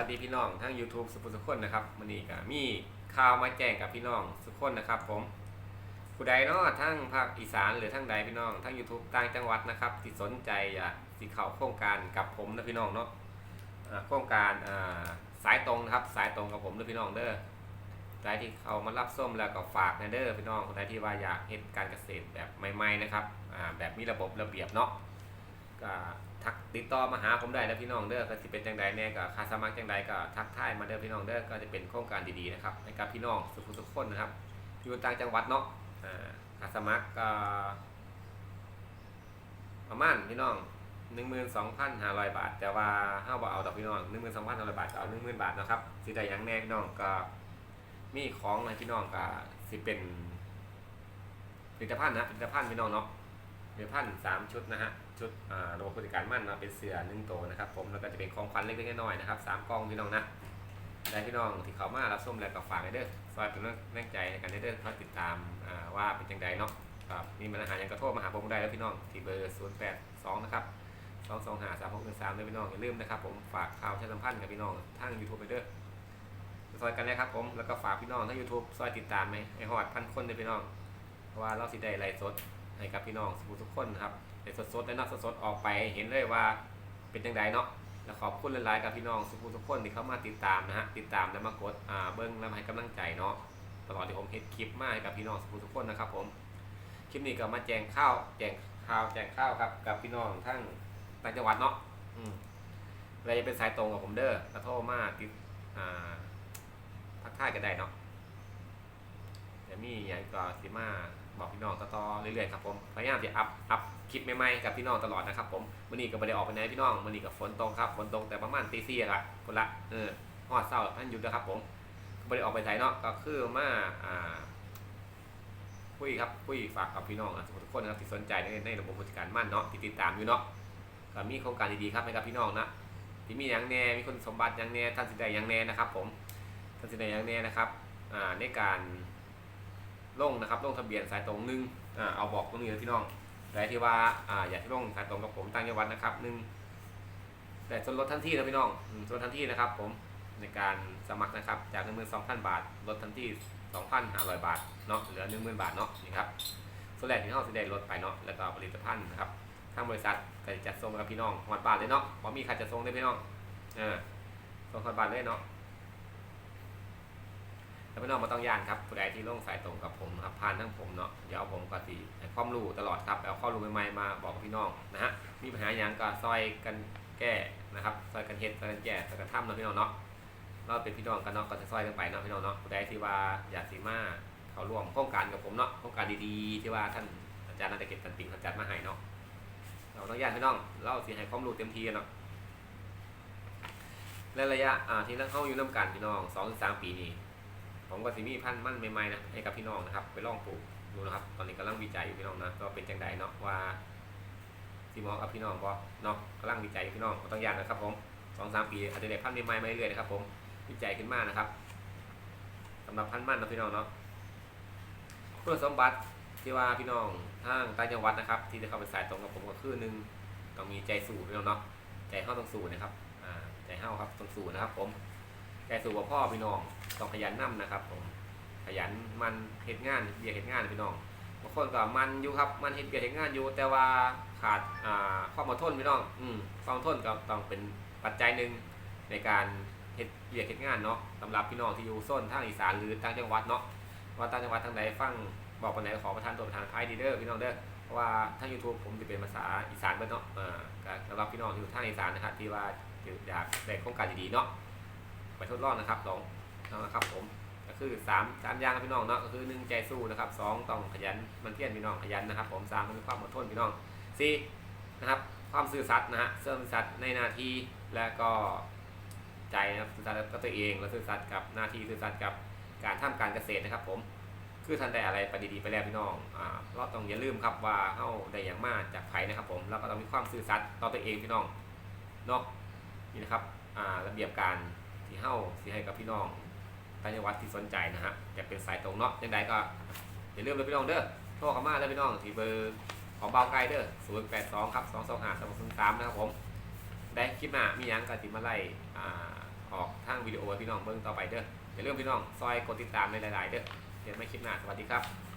วัสดีพี่น้องทั้ง YouTube สุภุสุขคนนะครับวันนี้ก็มีข่าวมาแจ้งกับพี่น้องสุขคนนะครับ ผมผู้ใดเนาะทั้งภาคอีสานหรือทั้งใดพี่น้องทั้ง YouTube ต่างจังหวัดนะครับที่สนใจอยากสิเข้าโครงการกับผมนะพี่น้องเนาะโครงการอ่าสายตรงนะครับสายตรงกับผมนะพี่น้องเด้อใครที่เขามารับส้มแล้วก็ฝากนะเด้อพี่น้องคนใดที่ว่าอยากเฮ็ดการเกษตรแบบใหม่ ๆนะครับอ่าแบบมีระบบระเบียบเนาะก็ ทักติดต่อมาหาผมได้นะพี่น้องเด้อก็สิเป็นจังใดแน่ก็ค่าสมัครจังใดก็ทักทายมาเด้อพี่น้องเด้อก็จะเป็นโครงการดีๆนะครับให้กับพี่น้องสุขุทุกคนนะครับอยู่ต่างจังหวัดเนาะอ่าค่าสมัครก็ประมาณพี่น้อง12,500บาท แต่ว่าเฮาบ่เอาดอกพี่น้อง12,500บาทเอา10,000บาทนะครับสิได้ยังแน่พี่น้องก็มีของให้พี่น้องก็สิเป็นผลิตภัณฑ์นะผลิตภัณฑ์พี่น้องเนาะผลิตภัณฑ์สามชุดนะฮะ ชุดอ่าระบบผู้จัดการมั่นมาเป็นเสือหนึ่งตัวนะครับผมแล้วก็จะเป็นของขวัญเล็กๆน้อยๆนะครับสามกองพี่น้องนะได้พี่น้องที่เขามารับส้มแล้วก็ฝากให้เด้อซอยเป็นแรงใจในการได้เด้อเขาติดตามอ่าว่าเป็นจังใดเนาะครับมีปัญหาอย่างกระโทษมาหาผมได้แล้วพี่น้องที่เบอร์0 8 2นะครับ2 2 5 3 6 1 3ด้วยพี่น้องอย่าลืมนะครับผมฝากข่าวประชาสัมพันธ์กับพี่น้องทางยูทูบไปเด้อซอยกันนะครับผมแล้วก็ฝากพี่น้องทางยูทูบซอยติดตามไหมไอฮอดพันคนเลยพี่น้อง เพราะว่าเราสิได้ไลฟ์สดให้กับพี่น้องทุกคนนะครับ แต่สดๆและนอกสดๆออกไปเห็นเลยว่าเป็นจังไดเนาะแล้วขอบคุณหลายๆกับพี่น้องสุทุกคนที่เข้ามาติดตามนะฮะติดตามและมากดอ่าเบิ้งและให้กำลังใจเนาะตลอดที่ผมเห็นคลิปมาให้กับพี่น้องทุกคนนะครับผมคลิปนี้ก็มาแจงข้าวแจงข่าวแจงข้าวครับกับพี่น้องทั้งต่างจังหวัดเนาะอืมอะไรจะเป็นสายตรงกับผมเด้อกระโทรมาติดอ่าทักทายกันได้เนาะเดี๋ยวมีอย่างก็สิมา บอกพี่น้องต่อๆเรื่อยๆครับผมพยายามจะอัพอัพคลิปใหม่ๆกับพี่น้องตลอดนะครับผมวันนี้ก็ไม่ได้ออกไปไหนพี่น้องวันนี้ก็ฝนตกครับฝนตกแต่ประมาณตีสี่ละคนละเออหอดเศร้าท่านหยุดนะครับผมไม่ได้ออกไปไหนเนาะก็คือมาอ่าคุยครับคุยฝากกับพี่น้องนะทุกคนนะครับที่สนใจในในระบบผู้จัดการมั่นเนาะที่ติดตามอยู่เนาะก็มีโครงการดีๆครับให้กับพี่น้องนะที่มีอย่างแน่มีคนสมบัติอย่างแน่ท่านสิได้อย่างแน่นะครับ ผมท่านสิได้อย่างแน่นะครับอ่าในการ ลงนะครับลงทะเบียนสายตรงหนึ่งอ่าเอาบอกตรงนี้เลยพี่น้องใครที่ว่าอ่าอยากที่ลงสายตรงกับผมตั้งจังหวัดนะครับหนึ่งแต่ส่วนลดทันทีนะพี่น้องอืมส่วนทันทีนะครับ ผมในการสมัครนะครับจากหนึ่งหมื่นสองพันบาทลดทันทีสองพันห้าร้อยบาทเนาะเหลือหนึ่งหมื่นบาทเนาะนี่ครับส่วนแรกที่เขาจะได้ลดไปเนาะแล้วก็ผลิตภัณฑ์นะครับทางบริษัทก็จะจัดส่งกับพี่น้องหอดบาทเลยเนาะพอมีใครจะส่งได้พี่น้องเออส่งหอดบาทเลยเนาะ แล้วพี่น้องมาต้องย่านครับผู้ใดที่ลงสายตรงกับผมครับผ่านทั้งผมเนาะเดี๋ยวผมก็ตีให้ความรู้ตลอดครับเอาข้อรู้ใหม่ๆมาบอกกับพี่น้องนะฮะมีปัญหาอย่างก็ซอยกันแก้นะครับซอยกันเฮ็ดซอยกันแก้ซอยกันทำเนาะพี่น้องเนาะเราเป็นพี่น้องกันเนาะก็จะซอยกันไปเนาะพี่น้องเนาะผู้ใดที่ว่าอยากสีมาเขาร่วมโครงการกับผมเนาะโครงการดีๆ ที่ว่าท่านอาจารย์นันตเก็บตันติงเขาจัดมาให้เนาะเราต้องย่านพี่น้องเราสิให้ความรู้เต็มที่เนาะและระยะที่เราเข้าอยู่น้ำกันพี่น้องสองถึงสามปีนี้ ผมก็สิมีพันธุ์มั่นใหม่ๆนะให้กับพี่น้องนะครับ ไปลองปลูกดูนะครับ ตอนนี้กำลังวิจัยอยู่พี่น้องนะก็เป็นจังใดเนาะว่าที่เหมอกับพี่น้องบ่เนาะกำลังวิจัยอยู่พี่น้องก็ต้องยานนะครับผมสองสามปีอาจจะได้พันธุ์ใหม่ๆมาเรื่อยๆนะครับผมวิจัยขึ้นมานะครับสำหรับพันธุ์มั่นนะพี่น้องเนาะคุณสมบัติที่ว่าพี่น้องทางต่างจังหวัดนะครับ ที่จะเข้าไปสายตรงกับผมก็คือหนึ่งต้องมีใจสู้พี่น้องเนาะใจเข้าต้องสู้นะครับอ่าใจเข้าครับต้องสู้นะครับ ผมใจสู่ว่าพ่อพี่น้อง ต้องขยันนํนะครับผมขยันมันเฮ็ดงานเบียเฮ็ดงานพี่น้องบางคนก็มันอยู่ครับมันเฮ็ดเบียเฮ็ดงานอยู่ แต่ว่าขาดความอดทนพี่น้องอืมความอดทนก็ต้องเป็นปัจจัยหนึ่งในการเฮ็ดเบียเฮ็ดงานเนาะสำหรับพี่น้องที่อยู่โซนทางอีสานหรือต่างจังหวัดเนาะว่าต่างจังหวัดทางใดฟังบอกคนไหนขอประทานตัวประทานไอดีเดอร์พี่น้องเด้อเพราะว่าทาง YouTube ผมจะเป็นภาษาอีสานเบิดเนาะอ่าสำหรับพี่น้องที่อยู่ทางอีสานนะครับที่ว่าอยากได้โครงการดีๆเนาะไปทดลองนะครับลอง นะครับผมก็คือ3ามสามอย่างพี่น้องเนาะก็คือหนึ่งใจสู้นะครับสองต้องขยันมันเพียรพี่น้องขยันนะครับ ผมสามคือความอดทนพี่น้องสี่นะครับความซื่อสัตย์นะฮะซื่อสัตย์ในหน้าที่และก็ใจนะครับซื่อสัตย์กับตัวเองและซื่อสัตย์กับหน้าที่ซื่อสัตย์กับการทำการเกษตรนะครับ ผมคือท่านได้อะไรไปดีๆไปแล้วพี่น้องอ่าเราต้องอย่าลืมครับว่าเฮาได้อย่างมากจากไผนะครับ ผมแล้วก็ต้องมีความซื่อสัตย์ต่อตัวเองพี่น้องเนาะนี่นะครับอ่าระเบียบการที่เฮ้าสิให้กับพี่น้อง ต่างจังหวัดที่สนใจนะฮะจะเป็นสายตรงเนาะยังไงก็อย่าลืมเลยพี่น้องเด้อโทรเข้ามาเลยพี่น้องที่เบอร์ของเบาไกลเด้อศูนย์แปดสองครับ2 2 5 2 0 3นะครับผมได้คลิปหน้ามียังก็ติมาไล่ออกทางวิดีโอพี่น้องเบิ่งต่อไปเด้ออย่าลืมพี่น้องซอยกดติดตามในหลาย ๆ เด้อเดี๋ยวไม่คลิปหน้าสวัสดีครับ